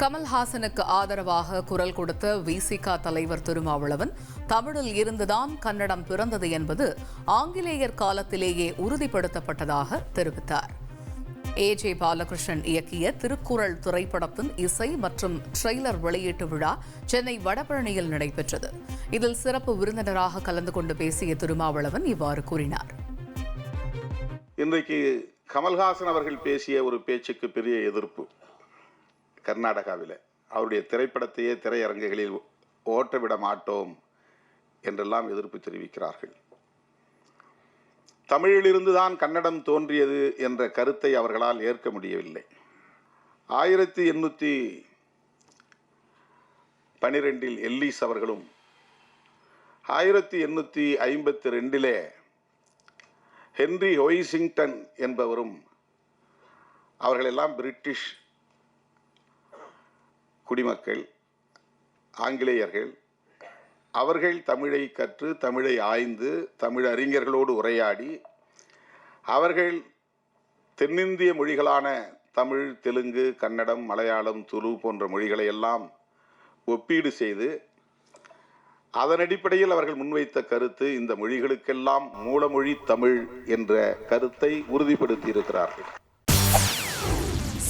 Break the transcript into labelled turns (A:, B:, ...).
A: கமல்ஹாசனுக்கு ஆதரவாக குரல் கொடுத்த விசிக தலைவர் திருமாவளவன் தமிழில் இருந்துதான் கன்னடம் பிறந்தது என்பது ஆங்கிலேயர் காலத்திலேயே உறுதிப்படுத்தப்பட்டதாக தெரிவித்தார். ஏஜே பாலகிருஷ்ணன் இயக்கிய திருக்குறள் திரைப்படத்தின் இசை மற்றும் ட்ரெய்லர் வெளியீட்டு விழா சென்னை வடபழனியில் நடைபெற்றது. இதில் சிறப்பு விருந்தினராக கலந்து கொண்டு பேசிய திருமாவளவன் இவ்வாறு கூறினார்.
B: இன்றைக்கு கமல்ஹாசன் அவர்கள் பேசிய ஒரு பேச்சுக்கு பெரிய எதிர்ப்பு. கர்நாடகாவில். அவருடைய திரைப்படத்தையே திரையரங்குகளில் ஓட்ட விட மாட்டோம் என்றெல்லாம் எதிர்ப்பு தெரிவிக்கிறார்கள். தமிழிலிருந்து தான் கன்னடம் தோன்றியது என்ற கருத்தை அவர்களால் ஏற்க முடியவில்லை. ஆயிரத்தி எண்ணூற்றி பனிரெண்டில் எல்லீஸ் அவர்களும் ஆயிரத்தி எண்ணூற்றி ஐம்பத்தி ரெண்டிலே ஹென்றி ஹொய்சிங்டன் என்பவரும் அவர்களெல்லாம் பிரிட்டிஷ் குடிமக்கள் ஆங்கிலேயர்கள் அவர்கள் தமிழை கற்று தமிழை ஆய்ந்து தமிழ் அறிஞர்களோடு உரையாடி அவர்கள் தென்னிந்திய மொழிகளான தமிழ் தெலுங்கு கன்னடம் மலையாளம் துளு போன்ற மொழிகளை எல்லாம் ஒப்பீடு செய்து அதன் அடிப்படையில் அவர்கள் முன்வைத்த கருத்து இந்த மொழிகளுக்கெல்லாம் மூலமொழி தமிழ் என்ற கருத்தை உறுதிப்படுத்தி இருக்கிறார்கள்